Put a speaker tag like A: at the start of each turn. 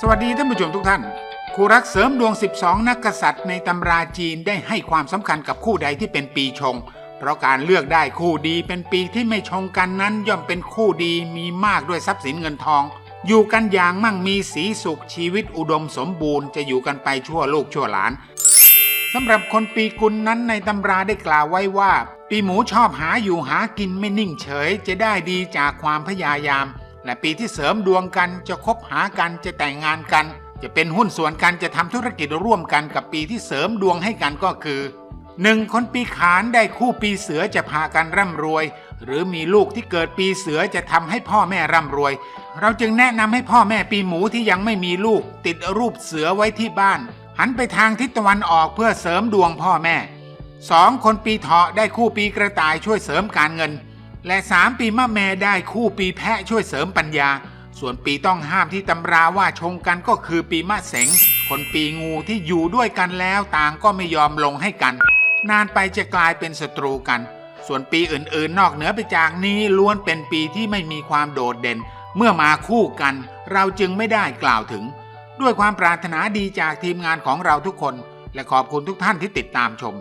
A: สวัสดีท่านผู้ชมทุกท่านครูรักเสริมดวง 12 นักกษัตริย์ในตำราจีนได้ให้ความสำคัญกับคู่ใดที่เป็นปีชง เพราะการเลือกได้คู่ดีเป็นปีที่ไม่ชงกันนั้นย่อมเป็นคู่ดีมีมากด้วยทรัพย์สินเงินทอง อยู่กันอย่างมั่งมีสีสุขชีวิตอุดมสมบูรณ์จะอยู่กันไปชั่วลูกชั่วหลานสำหรับคนปีกุลนั้นในตำราได้กล่าวไว้ว่า ปีหมูชอบหาอยู่หากินไม่นิ่งเฉยจะได้ดีจากความพยายาม และปีที่เสริมดวงกันจะคบหากันจะแต่งงานกัน จะเป็นหุ้นส่วนกันจะทำธุรกิจร่วมกันกับปีที่เสริมดวงให้กันก็คือหนึ่งคนปีขานได้คู่ปีเสือจะพากันร่ำรวย หรือมีลูกที่เกิดปีเสือจะทำให้พ่อแม่ร่ำรวย เราจึงแนะนำให้พ่อแม่ปีหมูที่ยังไม่มีลูก ติดรูปเสือไว้ที่บ้าน หันไปทางทิศตะวันออกเพื่อเสริมดวงพ่อแม่ 2. คนปีเถาะได้คู่ปีกระต่ายช่วยเสริมการเงิน และ3ปีมะแม่ได้คู่ปีแพะช่วยเสริมปัญญา ส่วนปีต้องห้ามที่ตำราว่าชงกันก็คือปีมะเสง คนปีงูที่อยู่ด้วยกันแล้วต่างก็ไม่ยอมลงให้กัน นานไปจะกลายเป็นศัตรูกัน ส่วนปีอื่นๆ นอกเหนือไปจากนี้ล้วนเป็นปีที่ไม่มีความโดดเด่น เมื่อมาคู่กัน เราจึงไม่ได้กล่าวถึง ด้วยความปรารถนาดีจากทีมงานของเราทุกคน และขอบคุณทุกท่านที่ติดตามชม